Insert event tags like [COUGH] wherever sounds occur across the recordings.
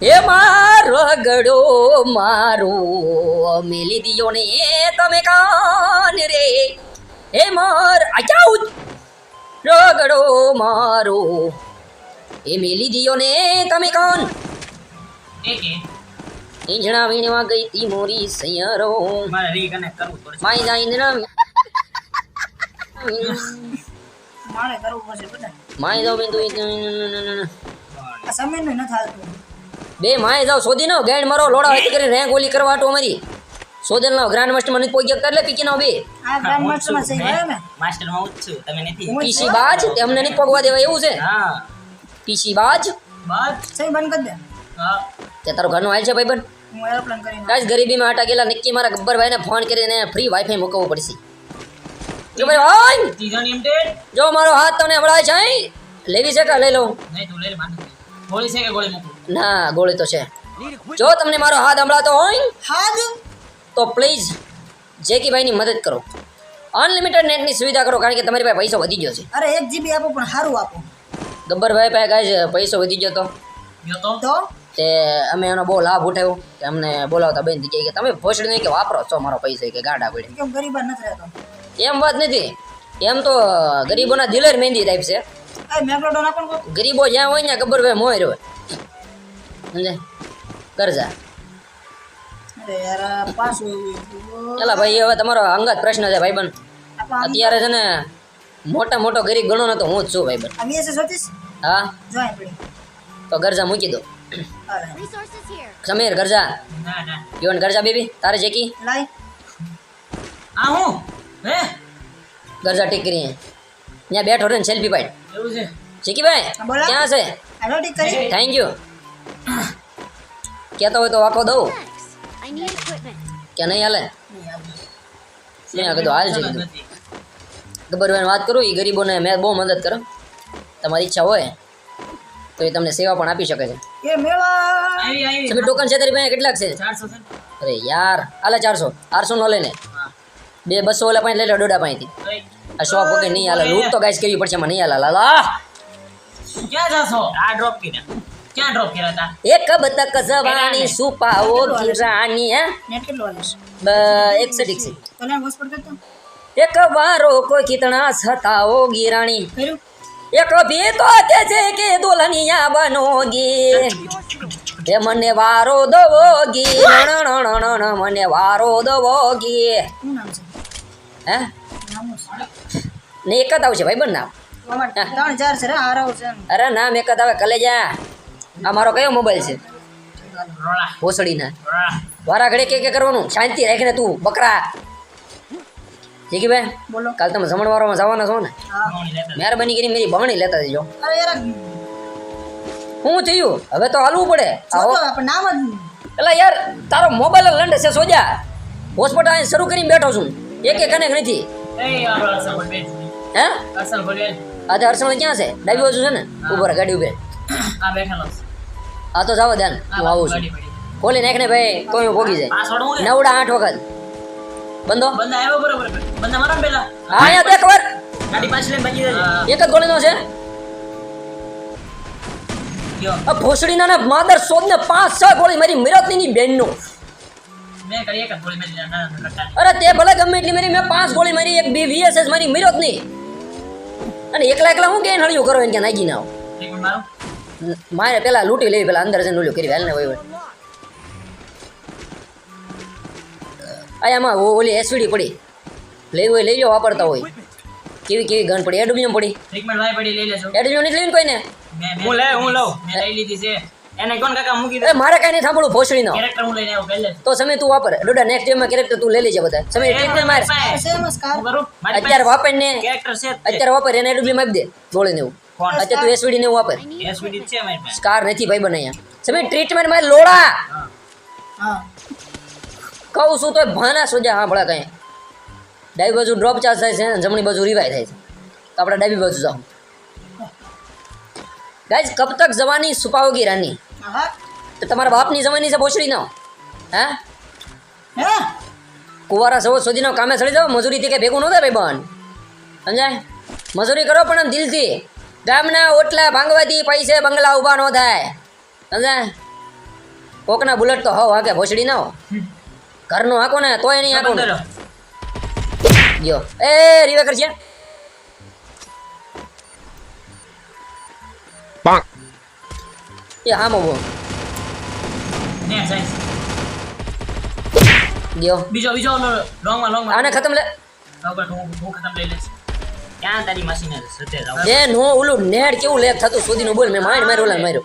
હે મારો ગડો મારો મેલી દિયો ને તમે કાન રે. હે માર આચાઉ રગડો મારો એ મેલી દિયો ને તમે કાન. ઈંજણા વીણવા ગઈ તી મોરી સૈયરો માય જાય ઈંજણા મારે કરવું પડશે બધા માઈ દો બિંદુ સમય ન હાલતું બે માય જાવ શોધી નો ગેડ મારો લોડા હોય કરી રેંગ ઓલી કરવા આટો મારી શોધેલ નો ગ્રાન્ડ માસ્ટર મને પોગ્યા કરલે પીકી નો બે. હા ગ્રાન્ડ માસ્ટરમાં સહી બરાબર ને? માસ્ટરમાં છું તમે નથી. પીસી બાજ તેમને નહીં પગવા દેવા એવું છે? હા. પીસી બાજ? બાજ? સહી બંધ કરી દે. હા. તે તારો ઘરનો હાલ છે ભાઈબંધ? હું એરોપ્લેન કરીને ગાઈસ ગરીબીમાં આટા ગેલા નક્કી મારા ગબ્બરભાઈને ફોન કરીને ફ્રી વાઈફાઈ મૂકવવું પડશે. જો ભાઈ ભાઈ ત્રીજો લિમિટેડ જો મારો હાથ તમને હમણાં છે? લેવી છે કે લઈ લઉં? નહીં તું લઈ લે માન ગોળી છે કે ગોળી મૂકું? ના ગોળી તો છે. જો તમને મારો હાથ હમણાં હોય હાથ? તો પ્લીઝ જેકીભાઈની મદદ કરો. અનલિમિટેડ નેટની સુવિધા કરો કારણ કે તમારી પાસે પૈસો વધી ગયો છે. અરે એક જીબી આપો પણ સારું આપો. ગબ્બરભાઈ પાસે કાંઈ પૈસો વધી ગયો તો? તો? અમે એનો બહુ લાભ ઉઠાવ્યો કે અમને બોલાવતા બેન કહે કે તમે ભોસડી નહીં કે વાપરો છો મારો પૈસા કે ગાડા પડી. કેમ ગરીબ નથી રહેતો? એમ વાત નથી. એમ તો ગરીબોના દિલે જ મહેંદી ટાઈપ છે. ગરીબો જ્યાં હોય ને ગબ્બરભાઈ મોય રહ્યો સમજે? કરજા એલા ભાઈ હવે તમારો અંગત પ્રશ્ન છે ભાઈબંધ. અત્યારે છે ને મોટા મોટો ગરીબ ગણો નતો તો હું જ છું ભાઈબંધ. આ હા? તો ગરજા મૂકી દો. સમીર ગરજા. ના ના. યુવન ગરજા બેબી તારે જેકી લાઈ આ હું? હે? ગરજા ટીક કરી ત્યાં બેઠો રે ને સેલ્ફી પાડ. એવું છે? જેકી ભાઈ ક્યાં છે? હાલો ઠીક કરી. થેન્ક યુ કહેતો હોય તો વાકો દઉં. કે નહીં હાલે? મેં કીધું હાલ છે કીધું. વાત કરું એ ગરીબોને મેં બહુ મદદ કરો. તમારી ઈચ્છા હોય તો એ તમને સેવા પણ આપી શકે છે. એ મેળા! આવી આવી. તમે ટોકન છે તારી પાસે કેટલાક છે? અરે યાર આલે ચારસો. આઠસો નો લઈને. બે બસો ઓલા પાંચ લઈ લે દોડા પાસેથી આ શોપ વગર નહીં હાલે. લૂટ તો ગાઈસ કરવી પડશે મને નહીં હાલે લાલા ક્યાં જશો? આ ડ્રોપ કર્યા ક્યાં ડ્રોપ કર્યા હતા? એક બતક જવાણી સુપાઓ કિરાણી હે? નેટ કેટલો એકસઠ એકસઠ તને હોસ્પિટલ કરતો એક વારો કોઈ કિતણા સતાઓ ગિરાણી. એક ભી તો કે છે કે દુલ્હનિયા બનોગી. એ મને વારો દવોગી નણ મને વારો દવોગી છે? હે? છે? ને એક જ આવશે ભાઈ નામ. ત્રણ ચાર છે રે હારાવ છે ને. અરે નામ એક જ આવે કલેજા. આ મારો કયો મોબાઈલ છે? ભોસડીના વારા ઘડે કે કે કરવાનું. શાંતિ રાખીને તું બકરા. જીકી ભાઈ બોલો. કાલ તમે જમણવારોમાં જવાના છો ને? મહેરબાની કરી મેરી બમણી લેતા જજો. હું થયું? હવે તો હાલવું પડે. એટલે યાર તારો મોબાઈલ લંડે છે સોજા. હોસ્પિટલ અહીં શરૂ કરીને બેઠો છું. એક એક કનેક નથી. બેન હે? આજે હર્ષણ ક્યાં છે? ડાબી બાજુ છે ને? ઉપર ગાડી ઉભે આ બેઠેલો છે. આ તો જાવ ધ્યાન હું આવું છું. ખોલી નાખ ને ભાઈ તો હું ભોગી જાય. હું? નવડા આઠ વખત. બંધો? બંધ આવ્યો બરોબર. બંધ મારા પેલા? હા અહીંયા ગાડી લઈને ભાગી જજે. એક જ ગોળીનો છે. આ ભોસડીના ને માદર સોદ ને પાંચ છ ગોળી મારી મિરતની ની બેન ના. અરે તે ભલે ગમે એટલી મારી મેં પાંચ ગોળી મારી એક બી વીએસએસ મારી મિરત અને એકલા એકલા હું કે નળિયું કરો એને કે નાગી ના આવો. એક મિનિટ મારો પેલા લૂંટી લેવી પેલા અંદર જઈને ઓલું કરી ને હોય આ આમાં ઓલી એસવીડી પડી. લેવી હોય લઈ લો વાપરતા હોય. કેવી કેવી ગન પડી? એડમિયમ પડી. લઈ એડબ્લ્યુ નથી લઈને કોઈને? મેં હું લે હું લઉં. મેં લઈ લીધી છે. એને કોણ કાકા મૂકી દે? મારે કઈ નહીં કેરેક્ટર હું લઈને આવ્યો પહેલે તો સમય તું વાપર. ડોડા નેક્સ્ટ ડેમાં કેરેક્ટર તું લઈ લેજે બધા. સમય ટ્રીટમેન્ટ માર સેમ જ કાર હું કરું? મારી અત્યારે વાપર ને કેરેક્ટર છે. અત્યારે વાપર એને એડબ્લ્યુ માપ દે. ગોળીને એવું. અત્યારે તું એસવીડી ને હું વાપર એસવીડી છે મારી પાસે. સ્કાર નથી ભાઈ બને અહીંયા સમય ટ્રીટમેન્ટમાં લોડા. હા. હા કહું છું તો ભાના સોજા હા ભળા કઈ ડાબી બાજુ ડ્રોપ ચાર્જ થાય છે અને જમણી બાજુ રિવાય થાય છે. તો આપણે ડાબી બાજુ જાઓ ગાઈઝ કબ તક જવાની છુપાઓગી રાની? તો તમારા બાપની જવાની છે ભોસડી નો? હા? હે? કુવારા સવો સુધીનો કામે ચડી જાઓ મજૂરીથી કંઈ ભેગું ન થાય ભાઈ બન. સમજાય? મજૂરી કરો પણ આમ દિલથી. ગામના ઓટલા ભાંગવાથી પૈસે બંગલા ઊભા ન થાય. સમજાય? કોકના બુલેટ તો હોવ હાકે ભોસડી ના હો. ઘરનું હાકો ને તોય નહીં હાકો. ગયો. એ રીવે કરશે એ હામો બો ગયો. બીજો બીજો આને ખતમ લે. હું હું ખતમ લઈ લઈશ ક્યાં તારી માસીને સતે જાવ એ નો ઓલું નેડ કેવું લેક થતું સુધીનું બોલ મેં માઇન્ડ માર્યો ઓલા માર્યો.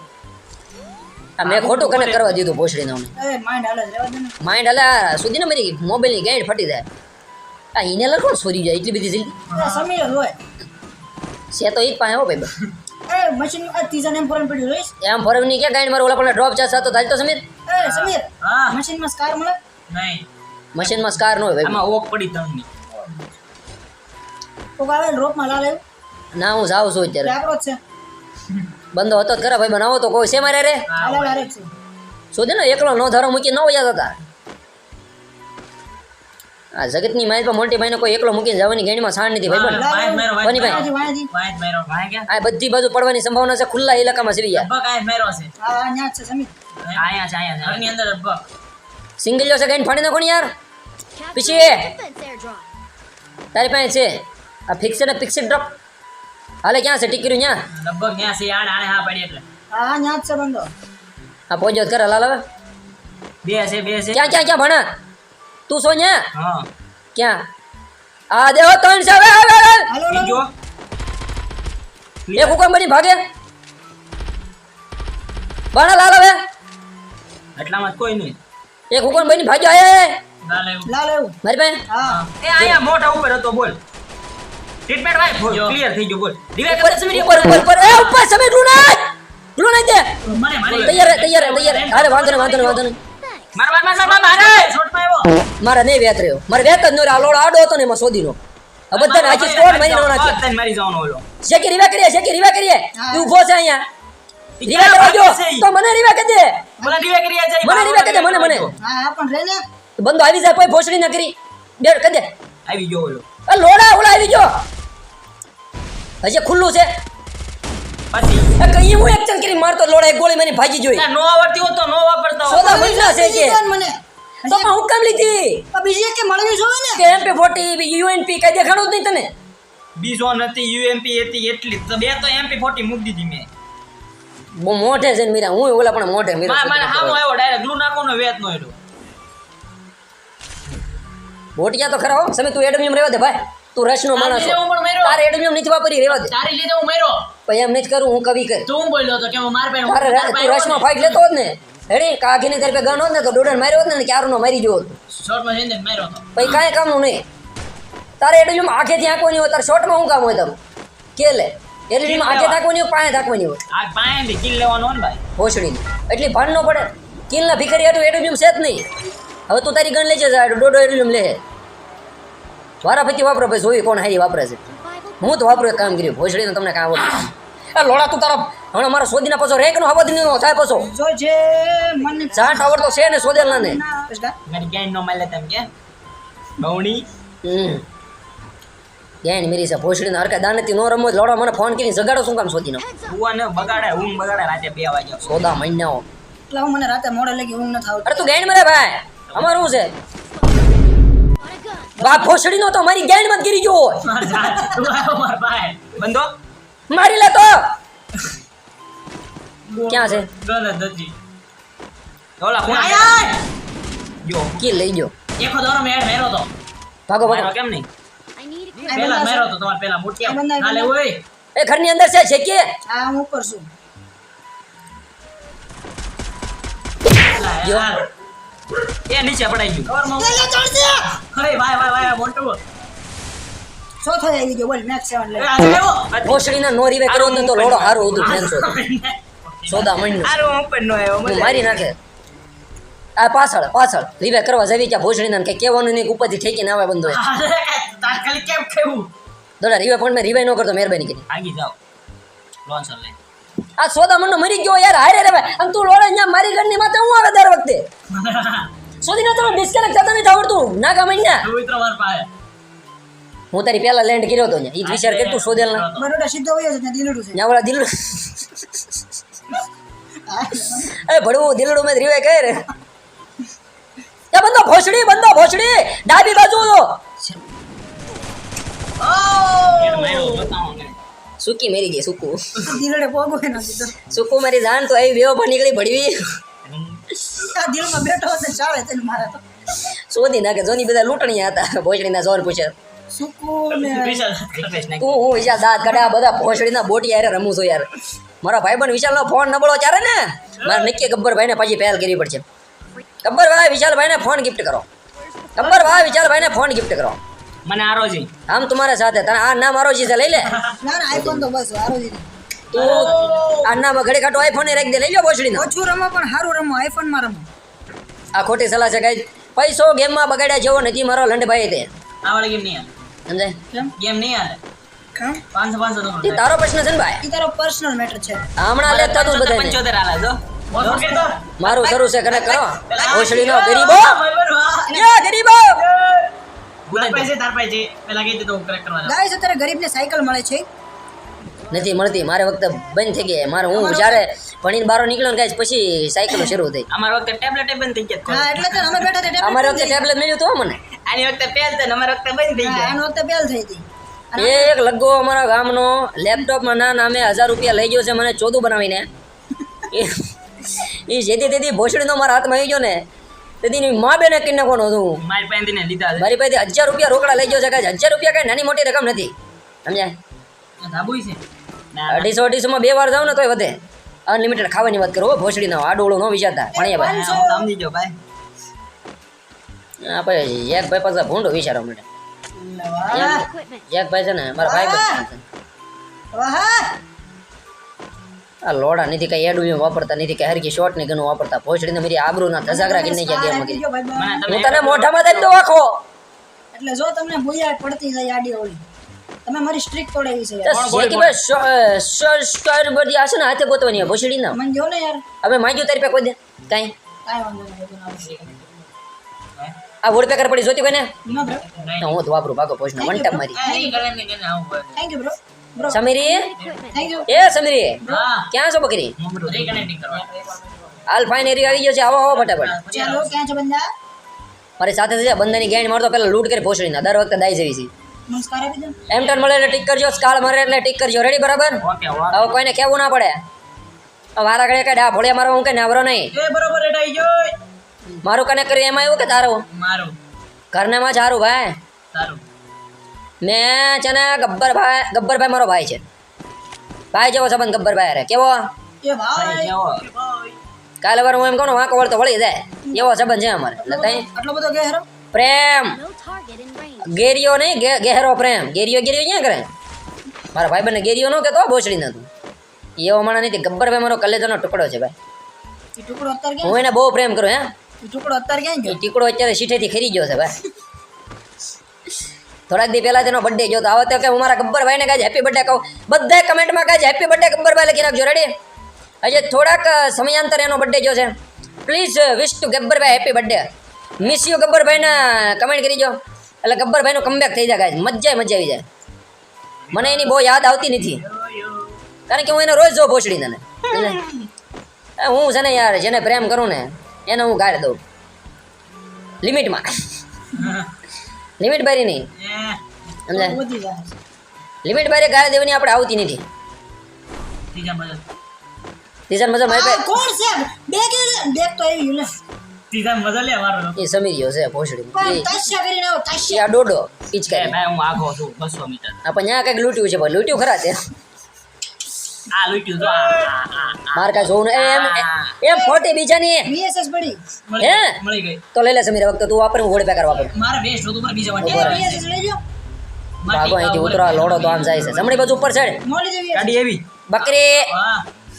આ મેં ખોટું કનેક્ટ કરવા દીધું ભોસડીને અમને એ માઇન્ડ હાલે જ રહેવા દે ને. માઇન્ડ અલા સુધીને મારી મોબાઈલની ગાઈડ ફટી જાય. આ ઇનેલર કોણ સોરી જાય એટલી બધી જલ્દી? સમીર હોય. છે તો ઈ જ પાસે હો ભાઈ એ મશીન આ નેમ ફોરન પડ્યું એમ ફરવની ક્યાં ગાઈડ મારો ઓલા પણ ડ્રોપ ચાસ તો થાય તો સમીર? એ સમીર હા. મશીનમાં સ્કાર મળે? નહીં. મશીનમાં સ્કાર ન હોય ભાઈ. આમાં ઓક પડી તમને કોક આવે ને હું જાઉં છું અત્યારે. આપણો જ છે. બંધો હતો ખરા ભાઈ બનાવો તો કોઈ છે મારે રે? છે. શોધે ને એકલો નો ધારો મૂકી ન વયા હતા આ જગતની માહિતી પર મોટી ભાઈને કોઈ એકલો મૂકીને જવાની ગેણીમાં સાણ નથી ભાઈ ભાઈ? આ બધી બાજુ પડવાની સંભાવના છે ખુલ્લા ઇલાકામાં સીવી યાર આયા માર્યો છે. જ છે સમીર આયા છે આયા છે ઘરની અંદર લગભગ. સિંગલ જો છે ગાઈને ફાડી નાખો ને યાર. પીછી. તારી પાસે છે. આ ફિક્સ ને ફિક્સ ડ્રોપ હાલે ક્યાં છે? ટીકર્યું ન્યા? લગભગ ત્યાં છે આને આને હા પડી એટલે. હા ન્યા જ છે બંદો આ પોજો કરે લાલ હવે બે છે બે છે. ક્યાં ક્યાં ક્યાં ભણા? તું સો ન્યા? હા. ક્યાં? આ દેવો ત્રણ છે હવે હવે, જો એક હુકમ બની ભાગે. ભણા લાલ હવે. એટલામાં કોઈ નહીં. એક હુકમ બની ભાગ્યો એ લાલ એવું લાલ મારી ભાઈ હા. એ આયા મોટા ઉપર હતો બોલ. ટ્રીટમેન્ટ ભાઈ ક્લિયર થઈ ગયો બોલ. રિવાઇવ ઉપર ઉપર ઉપર ઉપર. એ ઉપર સમીર ડ્રો નાખ! દે. મારે મારે. તૈયાર તૈયાર તૈયાર અરે વાંધો નહીં વાંધો નહીં વાંધો નહીં. માર માર માર માર મારે! શોટમાં આવ્યો. મારે નહીં વેત રહ્યો. મારે વેત જ ન રહ્યો. આ લોડો આડો હતો ને એમાં સોદીનો આ બધા આખી સ્કોડ મારી નો નાખી. બધાને મારી જવાનો ઓલો. શેકી રીવા કરીએ શેકી રીવા કરીએ. તું ઊભો છે અહીંયા. રીવા ક્યાં જો ભાગે છે ઈ? તો મને રીવા કરી દે. મને રિવાઇવ કરી જાય મને રિવાઇવ કરી દે, મને, મને. હા પણ રે ને બંદો આવી જાય કોઈ ભોસડી ન કરી. બે કરી દે. આવી ગયો ઓલો. આ લોડા ઓલા આવી ગયો. હજી ખુલ્લું છે? એ કઈ હું એક્શન કરી મારતો લોડા એક ગોળી મને ભાજી જોઈ. ના, નો આવડતી હોત તો નો વાપરતા હોત. સોદા મહિના છે કે મને. તો પણ હું કેમ લીધી? બીજી એક કે મળવી જોવે ને. કે એમપી ફોર્ટી યુએનપી કઈ દેખાડું જ નહીં તને? બીજો નથી યુએમપી હતી એટલી તો બે તો એમપી ફોર્ટી મૂકી દીધી મેં. બહુ મોઢે છે ને મીરા. હું ઓલા પણ મોઢે મીરા મારે હામો આવ્યો ડાયરેક્ટ ગ્લુ નાખો ને વેત નો એડો ભોટિયા તો ખરા હો. સમી તું એડમિયમ રહેવા દે ભાઈ. તું રશનો માણસ લીધે હું પણ મર્યો. તારે એડમિયમ નથી વાપરી રહેવા દે. તારી લીધે હું મર્યો. પછી એમ નથી કરું હું કવિ કર. તું બોલ્યો તો કે હું માર પાસે તારે રે- તું રશમાં ફાઇટ લેતો હોત ને હેડી કાકીને તારી પાસે ગણ હોત ને તો ડોડન માર્યો હોત ને ક્યારનો મારી ગયો હોત. શોર્ટમાં જઈને જ માર્યો તો. પછી કાંઈ કામનું નહીં. તારે એડમિયમ આંખેથી આંકવાની હોય તારે શોર્ટમાં શું કામ હોય તમે? કે લે. એલઈડીમાં આંખે તાકવાની હોય પાયે તાકવાની હોય. આ પાણી કિલ લેવાનો ને ભાઈ. ભોસડીને એટલી ભાન ન પડે. કિલના ભિખારી હાટું એડમિયમ છે જ નહીં. હવે તું તારી ગણ લેજે જશે ડોડો એડમિયમ લે. વારા પછી વાપરો ભાઈ જોઈ કોણ હારી વાપરે છે. હું તો વાપરું એક કામ કર્યું ભોસડીને તમને કામ આવડે એ લોડા તું તારા હમણાં મારા સોદીના પાછો રેકનો હવા નો થાય પાછો. જોજે મને ચાટ આવડતો છે ને સોદેલ ને ના મારી ગેન નો મળે તેમ કે હમ. ગેણ મેરી છે ભોસડીને હરકા દાનેથી નો રમો લોડા મને ફોન કરીને જગાડો શું કામ સોદીનો? up. હુવાને બગાડે ઊંઘ બગાડે રાતે બે વાગ્યા સોદા મહિનાઓ. એટલે હું મને રાતે મોડે લગી ઊંઘ ન થાવ અરે તું ગેન મરે ભાઈ? અમારું છે? On a gun. તો મારી ગેંડ મત ગીરી ગયો હોય. બંધો? મારી લે તો. ક્યાં છે? ગલત હતી ઓલા કોણ આયા જો. કી લઈ ગયો? એકો દોરો મેળ મેરો તો. ભાગો ભાગો. કેમ નહીં? આ. પેલા મેરો તો તમાર પેલા મોટિયા ના લે ઓય. એ ઘરની અંદર છે છે કે હા હું ઉપર છું. યાર. એ નીચે પડાઈ ગયું. લે! અરે ભાઈ ભાઈ ભાઈ મોટું ચોથો આવી ગયો બોલ મેક્સ સેવન લે. આજે નો રીવે કરો ને તો લોડો હારો હતું ફેન સોદો ઓપન નો આવ્યો. મારી નાખે. આ પાછળ પાછળ. રીવે કરવા જવી ત્યાં ભોસડીના કઈ કહેવાનું નહીં ઉપરથી ઉપરથી ઠેકીને આવે બંધો તાત્કાલિક કેમ કેવું દોડા રીવે પણ મેં રીવે ન કરતો મહેરબાની કરી. આગી જાઓ. લોન્સર લે આ સોદા મનનો મરી ગયો યાર હારે રે ભાઈ. અને તું લોડે અહીંયા મારી ઘરની માથે હું આવે દર વખતે? [LAUGHS] સોદીના તમે ડિસ્કનેક્ટ થતા નથી આવડતું? ના ગમે ને હું તારી પહેલા લેન્ડ કર્યો હતો ને એ વિચાર કે તું સોદેલ ના મરોડા સીધો વયો છે દિલડું છે. ત્યાં દિલડું. દિલ એ ભડવું દિલડું મેં રીવે કર. એ બંદો ભોસડી બંદો ભોસડી. ડાબી બાજુ ને. સુકી મેરી ગઈ સુકુ. દિલડે પોગો એનો કીધો સુકુ મારી જાન તો આવી બેવો નીકળી ભડવી આ દિલમાં બેઠો હતો ચાલે તને મારા તો. શોધી નાખે જોની બધા લૂંટણીયા હતા ભોસડીના જોર પૂછે. તું હું વિશાલ દાંત કાઢે આ બધા ભોસડીના બોટી યારે રમું છું યાર. મારા ભાઈ ભાઈબંધ વિશાલનો ફોન નબળો ચારે ને મારે નક્કી ગબ્બરભાઈને પછી પહેલ કરવી પડશે. ગબ્બરભાઈ વિશાલભાઈને ફોન ગિફ્ટ કરો. ગબ્બરભાઈ વિશાલભાઈને ફોન ગિફ્ટ કરો. મને આરોજી. આમ તમારા સાથે. તને આ નામ મારો છે લઈ લે. ના ના આઈફોન તો બસ આરોજી તું આ નામ ઘડી કાઢો આઈફોન રાખી દે લઈ લો ભોસડીનો ઓછું રમો પણ સારું રમો આઈફોનમાં રમો. આ ખોટી સલાહ છે ગાઈસ પૈસો ગેમમાં બગાડ્યા જેવો નથી મારો લંડભાઈ તે. આ વાળી ગેમ નહીં સમજાય કેમ? ગેમ નહીં હાલે પાંચસો પાંચસો તો તારો પ્રશ્ન છે ને ભાઈ? તારો પર્સનલ મેટર છે. હમણાં લેતા તું બધાને પંચોતેર હાલે જો. મારું શરૂ છે કનેક્ટ કરો ગરીબો. ગરીબો. ગાઈસ અત્યારે ગરીબને સાયકલ મળે છે. નથી મળતી. મારે વખતે બંધ થઈ ગયા મારે હું જ્યારે ભણીને બહાર નીકળ્યો ને ગાઈસ પછી સાયકલો શરૂ થઈ. અમારા વખતે ટેબ્લેટ બંધ થઈ ગયા. હા એટલે તો અમે બેઠા હતા અમારે વખતે ટેબ્લેટ મળ્યું તો મને. આની વખતે પહેલ તો ને અમારા વખતે બંધ થઈ ગયા. આની વખતે બેલ થઈ હતી એ એક લગ્ગો અમારા ગામનો લેપટોપમાં ના નામે હજાર રૂપિયા લઈ ગયો છે મને ચોદું બનાવીને. એ એ જેથી તેથી ભોસડીનો મારા હાથમાં આવી ગયો ને તેથી મા બેને કિન નાખવાનો હતું? મારી પાસેથી ને લીધા મારી પાસે હજાર રૂપિયા રોકડા લઈ ગયો છે કાંઈ? હજાર રૂપિયા કાંઈ નાની મોટી રકમ નથી. સમજ્યા? ધાબુય છે. અઢીસો અઢીસોમાં બે વાર જાવ ને તોય વધે. અનલિમિટેડ ખાવાની વાત કરો હો, ભોસડીનો. આડોળો ન વિચારતા. ભણ્યા ભાઈ હું સમજી ગયો ભાઈ. આ ભાઈ એક ભાઈ પાસે ભૂંડો વિચારવા માટે એક ભાઈ છે ને મારા ભાઈ વાહ. આ લોડા નથી કઈ એડું વાપરતા નથી કઈ. હરકી શોર્ટની ગણું વાપરતા. ભોસડીને મારી આબરૂ ના ધસાગરા કરી નાખ્યા ગેમ આપી દ્યો ભાઈ મને હું તમે તને મોઢામાં દઈ દઉં આખો. એટલે જો તમને ભૂયા પડતી જાય આડી ઓળી. તમે મારી સ્ટ્રીક તોડાવી છે. યાર શેકી ભાઈ સો- અ, સ્ટાર બધી હશે ને હાથે ગોતવાની ભોસડી ના મને જો ને યાર. હવે માંગ્યું તારી પે કોઈ દે? કાઈ? કાઈ વાંધો નહીં. આ વોડપેકર પડી જોતી કોઈ ને ના બ્રો હું તો વાપરું ભાગો વન મારી. નહીં કરે ને કરે આવું હોય. થેન્ક યુ બ્રો સમીરી? એ સમીરી ક્યાં છો બકરી? હાલ ફાઇન એરી આવી ગયો છે આવો આવો ફટાફટ. મારી સાથે છે બંદાની ગેંડ મારતો પેલા લૂંટ કરી ભોસડીના દર વખતે દાઈ જવી છે. એમ ટર્ન મળે એટલે ટીક કરજો સ્કાલ મારે એટલે ટીક કરજો. રેડી બરાબર? હવે કોઈને કહેવું ના પડે. વારા ઘડે કઈ ડા ભોળિયા મારો હું કઈ નાવરો નહીં. એ બરોબર રેટ આવી ગયો. મારું કનેક્ટ કર્યું એમાં એવું કે તારું? મારું. ઘરનામાં સારું ભાઈ. તારું મેં છે ને ગબ્બરભાઈ ગબ્બરભાઈ મારો ભાઈ છે. ભાઈ જેવો સંબંધ ગબ્બરભાઈ અરે કેવો? એ ભાઈ જાઓ કાલે વાર હું એમ કહું ને વાંકો વળતો વળી જાય. એવો સંબંધ છે અમારે? એટલે આટલો બધો ગહેરો? પ્રેમ. ગેરિયો નહીં ગહેરો પ્રેમ. ગેરિયો ગેરિયો ક્યાં કરે? મારા ભાઈ બંને ગેરિયો ન કેતો ભોસડી નતું એવો માણસ નથી ગબ્બરભાઈ મારો કલેજનો ટુકડો છે ભાઈ. હું એને બહુ પ્રેમ કરું હે? ટુકડો અત્યારે ક્યાં ગયો? ટીકડો અત્યારે સીઠેથી ખરી ગયો છે ભાઈ. થોડાક દી પહેલાં તેનો બર્થડે ગયો તો. આવો તો કે હું મારા ગબ્બરભાઈને કાંઈ હેપી બર્થડે કહું. બધાય કમેન્ટમાં કાંઈ હેપી બર્થડે ગબ્બરભાઈ લખી નાખજો. રેડી હજી થોડાક સમયાંતર એનો બર્થડે ગયો છે. Please wish to Gabbarbhai happy birthday miss you ગબ્બરભાઈને comment કરી જો એટલે ગબ્બરભાઈનું કમબેક થઈ જાય મજા મજા આવી જાય. મને એની બહુ યાદ આવતી નથી. કારણ કે હું એને રોજ જો ભોસડી ને. એ, હું છે ને યાર, જેને પ્રેમ કરું ને, એને હું ગાળ દઉં. લિમિટમાં લિમિટ બારી નહીં. સમજાય? લિમિટ બારી ગાળા દેવાની આપણે આવતી નથી. ત્રીજા મજલ તીસર મજા મારી આ પાસે કોણ છે? બેગ બેગ તો આવી ગયું ને ત્રીજા મજલ લે મારો. એ સમીર્યો છે ભોસડી. પણ એ કરીને આવો એ આ ડોડો એ પિચકારી ભાઈ હું આગો છું 200 મીટર. આપણ ન્યા કંઈક લૂટ્યું છે પણ લૂટ્યું ખરા છે આ લૂટ્યું તો આ, આ, આ, આ. જોવું એમ એમ ફોટી બીજાની. વીએસએસ પડી હે? મળી ગઈ. તો લઈ લે સમીર વખત તું વાપર હું ગોળ વાપર મારે વેસ્ટ હતું પણ બીજા વાંચે. વીએસએસ લઈ લો ભાગો અહીંથી ઉતરા લોડો તો આમ જાય છે. જમણી બાજુ ઉપર ચડ. જવી ગાડી એવી. બકરી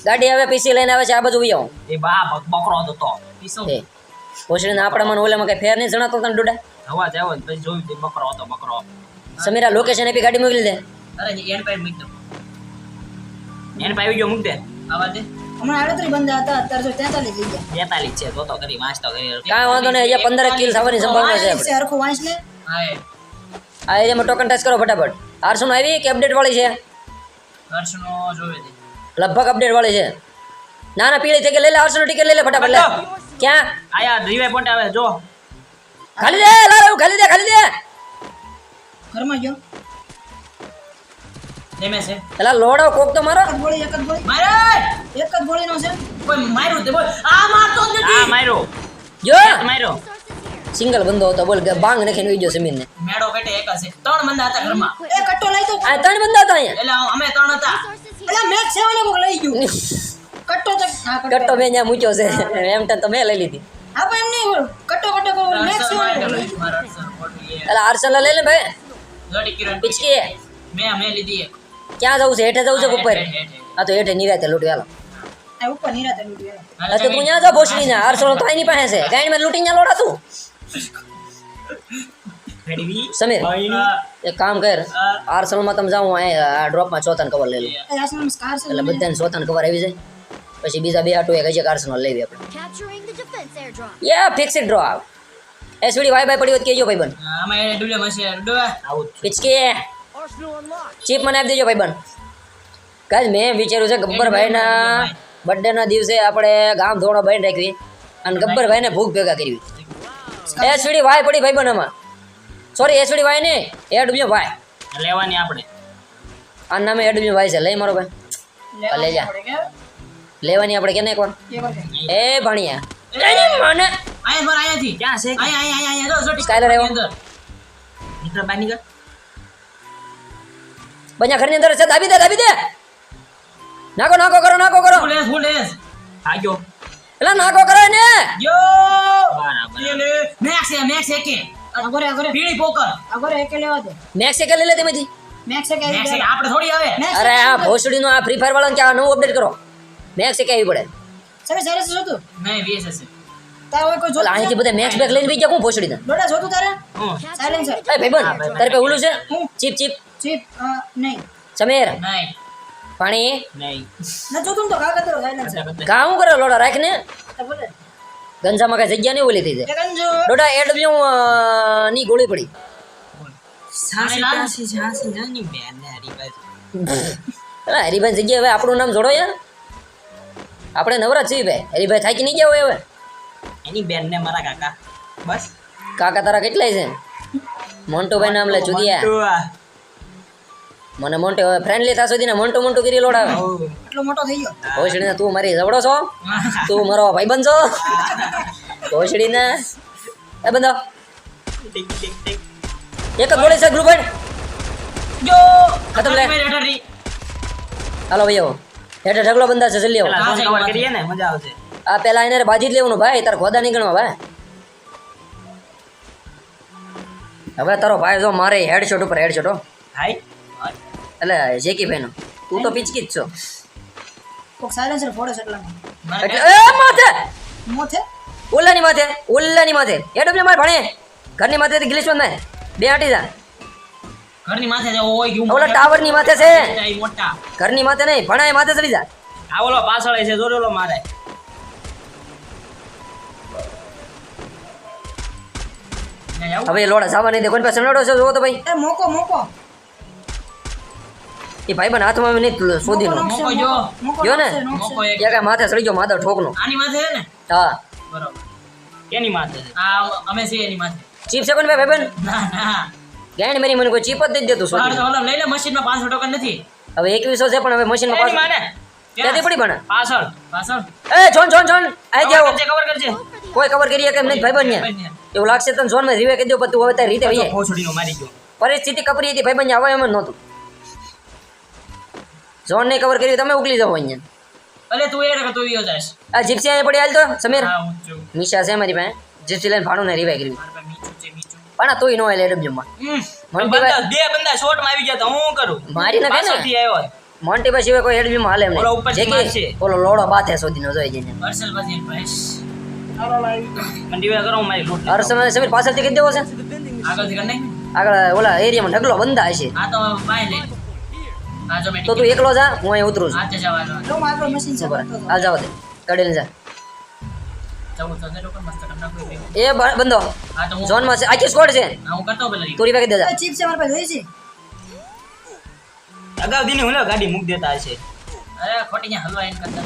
ગાડી હવે પીસી લઈને આવે છે આ બાજુ ઉઈ આવો એ બા બક- બકરો હતો તો. પીસો. એ આપણા આપણામાં ને ઓલામાં કઈ ફેર નહીં જણાતો તને ડોડા? હવા ને પછી જોયું તે બકરો હતો બકરો. સમીરા લોકેશન આપી ગાડી મોકલી દે. અરે એન પર મૂકી દો. એન પાઇપ ગયો મૂક દે. આવા દે. હમણાં આડત્રી બંદા હતા અત્યારે જો તેતાલીસ થઈ ગયા. બેતાલીસ છે જોતો કરી વાંચતો કરી. કાંઈ વાંધો નહીં અહીંયા પંદર કિલ થવાની સંભાવના છે આપણે. વાંચ લે. હા એ. આ એરિયામાં ટોકન ટચ કરો ફટાફટ. આરસો આવી કે અપડેટ વાળી છે? જોવે લગભગ અપડેટ વાળી છે. ના ના પીળી થઈ ગઈ. લઈ લે આર્સેનલ ટિકિટ લઈ લે ફટાફટ લે. ક્યાં? આયા રિવાઈ પોઈન્ટ આવે જો. ખાલી દે લાવ ખાલી દે ખાલી દે. ઘરમાં ગયો. નેમે છે? એલા લોડો કોક તો મારો. ગોળી એક જ ગોળી મારે! એક જ ગોળીનો છે. કોઈ માર્યું તે બોલ. આ મારતો જ નથી. આ માર્યો. જો! માર્યો. સિંગલ બંદો હતો બોલ કે બાંગ નાખીને ઉઈ ગયો સમીર ને મેડો બેટે એક હશે ત્રણ બંદા હતા ઘરમાં. એ કટ્ટો લઈ તો આ ત્રણ બંદા હતા અહીંયા? એટલે અમે ત્રણ હતા. એટલે. મેચ સેવન કોક લઈ ગયું. કટ્ટો તો કટ્ટો. મેં ત્યાં મૂક્યો છે. એમ તો મેં લઈ લીધી. હા પણ એમ નહીં કટ્ટો કટ્ટો કો મેચ સેવન લઈ ગયું મારા અડસર ખોટી એટલે આર્સેનલ લઈ લે ભાઈ. જોડી કિરણ પિચકી મે અમે લીધી એક. ક્યાં જવું છે હેઠે જવું છે કે ઉપર હેઠ, હેઠ, હેઠ. હા તો હેઠે નિરાતે લૂંટી હાલો આ ઉપર નિરાતે લૂટી આવ્યો. હાલે હા તો તું ત્યાં જા ભોસડી ના આર્સેનલ તો એની પાસે છે ગાઈડમાં લૂંટી ત્યાં લોડા તું રેડી? સમીર હા. એક કામ કર આર્સેનલમાં તમે જાઓ આ ડ્રોપમાં ચોથાન કવર લઈ લો એ આસમાન સ્કાર છે એટલે બધાને ચોથાન કવર આવી જાય પછી બીજા બે આટો એક હજી આર્સેનલ લેવી આપણે Capturing the defense airdrop. યા ફિક્સ ઇટ ડ્રો આવ એસવીડી વાય બાય પડી હોય તો કહેજો ભાઈબંધ આમાં એ ડુલે મશે ડુલે આવું જ. પિચકી ચીપ મને આપી દેજો બન કાજ મેં વિચાર્યું છે ગબ્બરભાઈના બર્થડેના દિવસે આપણે ગામ ધોણો બાંધી રાખવી અને ગબ્બરભાઈને ભૂખ ભેગા કરવી. એસડી વાય પડી ભાઈ બન આમાં. સોરી એસડી વાય ને એડબ્લ્યુ વાય. લેવાની આપણે. આ નામે એડબ્લ્યુ વાય છે લઈ મારો ભાઈ. લઈ જા. લેવાની આપણે કેને એકવાર? એ ભણિયા. મને આયા પર અહીંયાથી ક્યાં છે? આયા આયા આયા જો જો સ્કાયલર આવ્યો. અંદર. મિત્ર બહાર નીકળ. બન્યા ઘરની અંદર છે દાબી દે દાબી દે. નાખો નાખો કરો નાખો કરો. ફૂલ એસ ફૂલ. એસ આગયો એટલે નાખો કરો ને યો બરાબર. મેક્સ એ મેક્સ એ કે આગોરે આગોરે પીળી પોકર. આગોરે એકે લેવા દે. મેક્સ એ કે લે તેમાંથી મેક્સ એક આવી મેક્સ એ જાય. આપણે થોડી આવે. અરે આ ભોસડી નો આ ફ્રી ફાયર વાળાને ક્યાં નવું અપડેટ કરો? મેક્સ કે આવી પડે. સરે સરે શું હતું. નહીં વીએસ હશે તારે કોઈ જોતું અહીંથી બધા મેક્સ બેક લઈને બી ગયા કોણ ભોસડીને? ડોડા જોતું તારે? હું. સાયલેન્સર એ ભાઈબંધ તારે પાસે ઓલું છે? Chip chip. ચીપ નહીં. સમીર. નહીં. પાણી. નહીં. ના જો તું તો કાકા તારો સાયલેન્સર ઘા હું કરે? લોડા રાખને? ગંજામાં કઈ જગ્યા નહીં ઓલી થઈ જાય. એડબ્લ્યુ ની ગોળી પડી. સાસી સાસી સાસી જાની. બેન ને હરીભાઈ અલા હવે આપણું નામ જોડો યાર. આપણે નવરા છીએ ભાઈ હરીભાઈ થાકી નહીં ગયા હોય હવે. એની બેન ને મારા કાકા. બસ. કાકા તારા કેટલાય છે? મોન્ટુભાઈ નામ લે ચુદિયા મને મોન્ટો ફ્રેન્ડલી થા સુધી ને મોન્ટો મોન્ટો કરી લોડાવે. એટલો મોટો થઈ ગયો. ભોસડીને તું મારી જવડો છો? તું મારો ભાઈબંધ છો? ભોસડીને એ બંધો. ટીક ટીક ટીક. એક જ ગોળી છે ગ્રુપ જો. ખતમ લે. હાલો ભાઈઓ. હેઠે ઢગલો બંધા છે જલ્દી આવો. કરીએ ને મજા આવશે. આ પેલા એને બાજી જ લેવાનું ભાઈ. તાર ખોદા નીકળવા ભાઈ. હવે તારો ભાઈ જો મારે હેડશોટ ઉપર હેડશોટ હો. હાય એટલે જેકી ભાઈનો તું તો પિચકી જ છો. કોક સાયલેન્સર ફોડે છે એટલે એ માથે! મોથે? ઓલાની માથે ઓલાની માથે. એડબ્લ્યુ માર ભણે. ઘરની માથે ગ્લિચમાં. બે હટી જા. ઘરની માથે જાવ ઓય ગયું ઓલા ટાવરની માથે છે. ઘરની માથે નહીં ભણાય માથે ચડી જા. આ ઓલો પાછળ છે જોરેલો મારે. હવે લોડા જવા નહીં દે કોઈ પાસે નડો છે? જોવો તો ભાઈ. એ મોકો મોકો. એ ભાઈ બન હાથમાં નહીં શોધી નો જો. ને? કાંઈ માથે ચડી ગયો માધવ ઠોકનો. આની માથે છે ને? હા. બરોબર. એની માથે? આ અમે છીએ એની માથે. ચીપ છે કોણ ભાઈ ભાઈ ના ના. ગેણ મેરી મને કોઈ ચીપ જ દઈ દેતું શોધી તો લઈ લે મશીનમાં પાંચસો ટકા નથી. હવે એકવીસો છે પણ હવે મશીનમાં એની પાછું માને? ક્યાંથી પડી પણ. પાછળ પાછળ. એ જોન જોન જોન. આઈ જાવ કવર કરજે કોઈ કવર કરીએ કેમ નહીં ભાઈ બન એવું લાગશે તને જોનમાં રીવે કહી દો પણ તું હવે તારી રીતે પરિસ્થિતિ કપરી હતી ભાઈ બન હવે એમ નહોતું. ઝોન નહીં કવર કરી તમે ઉકલી જાવ અહીંયા. અલે તું એ રખ તું જાશ આ જીપ્સી અહીંયા પડી હાલ તો સમીર. હા ઊંચું નિશા છે મારી પાસે. જીપ્સી લઈને ભાડું ને કરી. છે મીઠું. પણ આ તોય નો એલે એડમ જમવા બંદા બે બંદા શોર્ટમાં આવી ગયા તો હું કરું? મારી નાખે ને. પાછળથી આવ્યો મોન્ટી પાસે કોઈ કોઈ બીમ હાલે ઓલો ઉપર જે કે ઓલો લોડો બાથે સુધી નો જોઈ જઈને. હર્ષલ કરો મારી લૂંટ લેતો. સમીર પાછળથી કહી દેવો છે. આગળથી કર. આગળ ઓલા એરિયામાં ઢગલો બંધા હશે. આ તો બાય લે. મેં તો તું એકલો જા હું અહીં ઉતરું છું. હાલ જાવ દે. કડીને જા. એ બંધો. ઝોનમાં છે. આખી સ્કોડ છે. તોરી વાગે દેજા ચીપ છે મારા પાસે અગાઉ દિને હું ગાડી મૂક દેતા છે અરે ખોટી ને હલવા એન કરતા.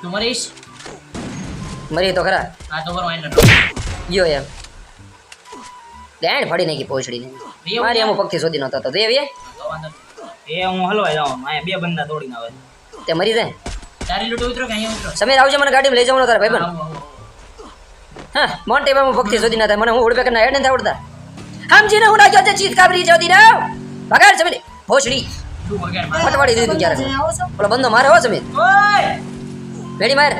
તું મરીશ? મરી તો ખરા. હા તો મરો એન યો એમ. ગાંઠ ફાડી નાખી પહોંચડીને મારી અમુક પક્ષી શોધી નતો તો. દેવી તો એ હું હલવાઈ જાઉં અહીંયા બે બંદા તોડીને આવે. તે મરી જાય? તારી લૂંટ ઉતરો કે અહીંયા ઉતરો? સમીર આવજો મને ગાડીમાં લઈ જવાનો તારા ભાઈ આવો, આવો. હા મોન્ટે બાબુ ભક્તિ શોધી ના થાય મને હું ઉડપે કરના હેડ નથી આવડતા. સમજીને હું નાખ્યો છે ચીત કાબરી જતી ના ભગાડ સમીર. ભોસડી પટવાડી ફટવાડી દીધું ક્યારે પેલો આવો બંદો મારે હો સમીર. ભેડી માર.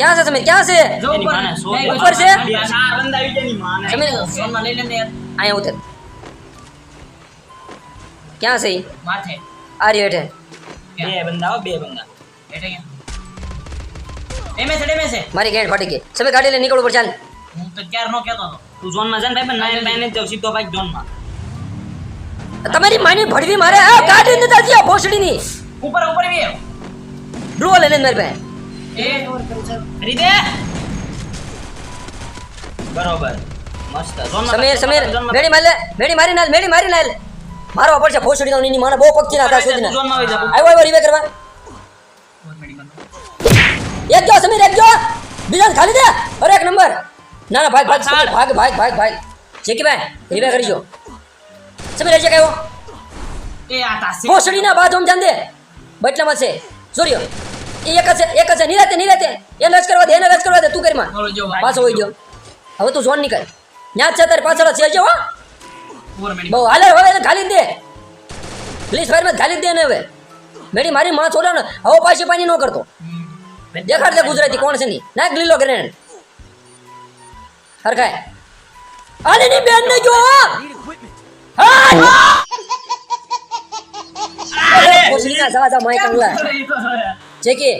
ક્યાં છે તમે ક્યાં છે ઉપર છે અહીંયા ઉતર ક્યાં છે માથે આ રહ્યો હેઠે બે બંદા બે બંદા હેઠે મારી ગેટ ફાટી ગઈ સમે ગાડી લઈને નીકળવું પડે ચાલ હું તો ક્યાર નો કહેતો હતો તું ઝોન માં જન ભાઈ પણ નાઈન નાઈન જ જાવ સીધો ભાઈ ઝોન માં તમારી માની ભડવી મારે આ ગાડી ને દાજી આ ભોસડી ની ઉપર ઉપર વી ડ્રો લઈને મારી ભાઈ રીદે બરોબર. મસ્ત. સમીર સમીર મેડી મારી લે મેડી મારી નાલ મેડી મારી નાલ. મારવા પડશે ફોસડી નો ની માને બહુ પક્કી ના થાય સુધી. આવ્યો આવ્યો રીવે કરવા. એક જો સમીર એક જો. બીજા ખાલી દે. અરે એક નંબર. ના ના ભાગ ભાગ ભાગ ભાગ. ભાગ ભાગ જેકી ભાઈ રીવે કરી જો. સમીર હજી કયો એ આ તાસી ફોસડી ના બાજુ જાન દે. બટલામાં છે. સૂર્ય એ એક જ છે એક જ છે. નિરાતે નિરાતે એને રસ કરવા દે એને રસ કરવા દે. તું કરીમાં. બોલો પાછો હોય ગયો. હવે તું ઝોન નીકળ. ન્યા છે તારે પાછળ છે. જો બહુ હાલે હવે એને ખાલી દે. પ્લીઝ ફાયરમાં ખાલી ઘાલી દે ને હવે. મેડી મારી માં છોડો ને હવે પાછી પાણી ન કરતો. દેખાડ દે ગુજરાતી કોણ છે ની નાખ લીલો ગ્રેનેડ. હરખાય. અરે ની બેન ને જો હા કોસલીના જા જા માય કંગલા. છે કે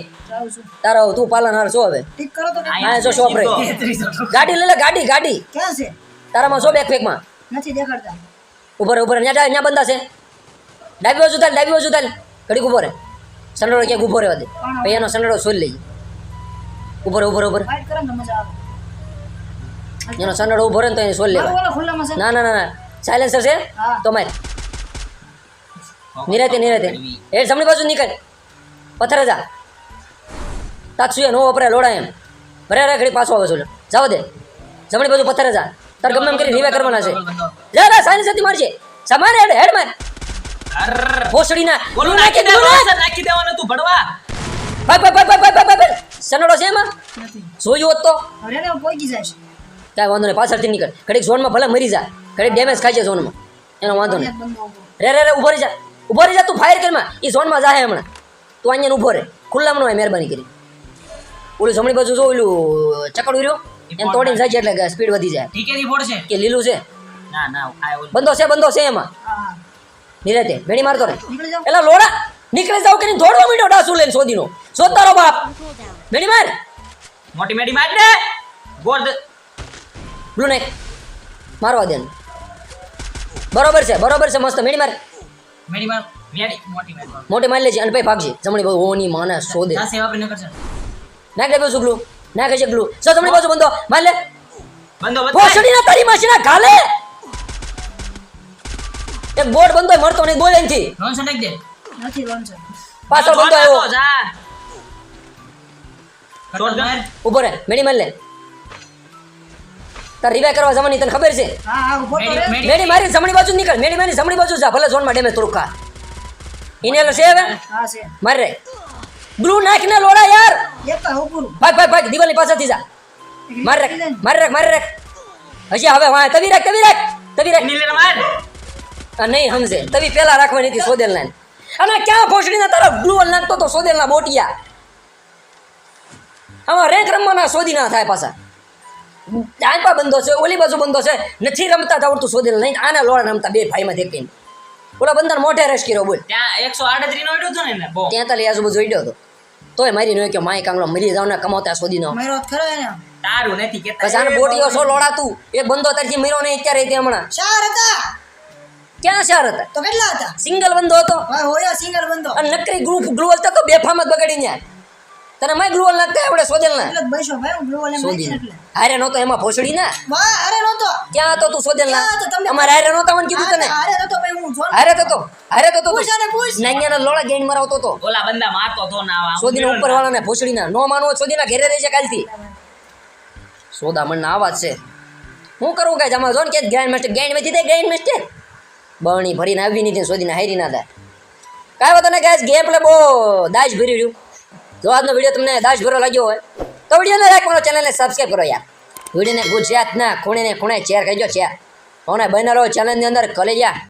તારો તું પાલનહાર છો હવે? ઠીક કરો તો આ જો શોપ રે ગાડી લઈ લે ગાડી ગાડી. ક્યાં છે? તારામાં સો બેક ફેકમાં નથી દેખાડતા. ઉપર ઉપર ન્યા ન્યા બંધા છે ડાબી બાજુ તાલ ડાબી બાજુ તાલ ઘડી ઊભો રે સંડળો ક્યાંક ઊભો રહેવા દે. એનો સંડળો સોલ લેજે. ઉપર ઉપર ઉપર એનો સંડળો ઊભો રહે ને તો એને સોલ લેવા ના ના ના ના. સાયલેન્સર છે? હા. તો મારે. નિરાતે નિરાતે. એ જમણી બાજુ નીકળ. પથરે જા તાક્ષુએ નો વપરાય લોડા એમ. ભરે રે ઘડી પાછો આવે છે જાવ દે. જમણી બાજુ પથરે જા તાર ગમે એમ કરી નિવે કરવાના છે. લે રે સાયન્સ હતી મારજે. સમારે હેડ હેડ માર. ભોસડી ના બોલો નાખી દેવાનો નાખી દેવાનો તું ભડવા ભાઈ ભાઈ ભાઈ ભાઈ ભાઈ ભાઈ સનડો છે એમાં? જોયું હોત તો? અરે ને પોગી જશે કાંઈ વાંધો નહીં પાછળથી નીકળ. ઘડીક ઝોનમાં ભલે મરી જાય ઘડીક ડેમેજ ખાય છે ઝોનમાં. એનો વાંધો નહીં. રે રે રે ઊભો રહી જા. ઊભો રહી જા તું ફાયર કરમાં એ ઝોનમાં જાય હમણાં. તું અહીંયા ઊભો રહે ખુલ્લામાં ન હોય મહેરબાની કરી. ઓલું જમણી બાજુ જો ઓલું ચકડ ઉર્યો એમ તોડીને જાય છે એટલે સ્પીડ વધી જાય. ઠીકેથી છે? કે લીલું છે? ના ના બંધો છે બંધો છે એમાં. નિરાતે મારતો રે. એલા લોડા નીકળી જાવ કરીને દોડવા મીડો ડાસુ લઈને સોદીનો. શોધતા રહો બાપ. Cooldown. માર. મોટી મેડી માર દે. ગોળ બ્લુ નાઈક મારવા દે બરોબર છે બરોબર છે મસ્ત. મેડી માર. મેડી માર. મોટી માર મોટી મારી લેજે અને ભાઈ ભાગજે. જમણી બાજુ ઓની માને શોધે. આ સેવા પણ ન દે બાજુ ગ્લુ નાખે છે ગ્લુ સો જમણી બાજુ બંધો. માર લે. બંધો બંધ ભોસડી ના તારી માસીના ગાલે. એક બોર્ડ બંધો મરતો મળતો નહીં બોલે નથી. નોન સટાક દે. નથી લોન છે. પાછળ બંધો આવ્યો. જા. છોડ માર ઊભો રે મેડી માર લે. તાર રિવાઈ કરવા જવાની તને ખબર છે? હા હા ઊભો તો મેડી મારી જમણી બાજુ નીકળ. મેડી મારી જમણી બાજુ જા. ભલે ઝોનમાં ડેમેજ થોડું ખા. ઇનેલર છે હવે હા છે. માર. રે ગ્લુ નાખને લોડા યાર. એક તો હું પૂરું ભાગ ભાગ ભાગ દિવાલની પાછળથી જા. માર રાખ માર રાખ માર રાખ. હજી હવે હા તવી રાખ તવી રાખ તવી રાખ. નીલે માર નહીં સમજે. તવી પેલા રાખવાની હતી સોદેલ ના અને ક્યાં ભોસડીના તારા બ્લુ નાખતો તો સોદેલના બોટિયા? આમાં રેન્ક રમવાના સોદી ના થાય પાછા. ડાંપા બંધો છે ઓલી બાજુ બંધો છે. નથી રમતા તો આવડતું સોદેલ નહીં આના લોડા રમતા બે ભાઈમાં દેખીને. ઓલા બંદર મોઢે રસ કર્યો બોલ. ત્યાં એકસો આડત્રીસ નો અડ્યો હતો ને એને બહુ. ત્યાં તાલી આજુબાજુ જોઈ હતો. તોય મારી નો કે માય કાંગલો મરી જાવ ને કમાવતા સોદી નો મારો ખરો એને. તારું નથી કેતા. પછી આને બોટીઓ છો લોડા તું એક બંધો તારથી મર્યો નહીં અત્યારે તે હમણાં. ચાર હતા? ક્યાં શાર હતા? તો કેટલા હતા? સિંગલ બંધો હતો. હોય હોયા સિંગલ બંધો અને નકરી ગ્રુપ ગ્રુઅલ તો બેફામ જ બગાડી ન્યા. તને મેં ગ્લુઅલ નાખતા આપણે સોજલ ના એટલે જ બૈસો ભાઈ હું ગ્લોવલ એમ સોદી એટલે હારે નહોતો એમાં ભોસડી ના? અરે નહોતો. ક્યાં હતો તું સોજલ ના અમારે અરે નહોતા મને કીધું તને? અરે નહોતો ભાઈ હું જોન હારે તો અરે તો તો પૂછ લોળા ગેંગ મરાવતો તો. ઓલા બંદા મારતો તો ના આવા. સોદીના ઉપર વાળાને ભોસડીના. નો માનવો સોદીના ઘેરે રહેશે કાલથી. સોદા મણના આવાજ છે. હું કરું કઈ? આમાં જો ને કે ગ્રાન્ડ માસ્ટર ગ્રાન્ડ મેચી દે ગ્રાન્ડ માસ્ટર. બરણી ભરીને આવી નહીં સોદીને હારી ના થાય. કાંઈ વાતો ને ગાઈસ ગેમ પ્લે બહુ દાજ ભરી રહ્યું. જો આજનો વીડિયો તમને દાશ ભરો લાગ્યો હોય, તો વિડીયોને લાઈક કરો ચેનલને સબસ્ક્રાઈબ કરો યાર. વિડીયોને ગુજરાતના ખૂણે ને ખૂણે શેર કરજો શેર અને બનેલો ચેનલની અંદર કલેજા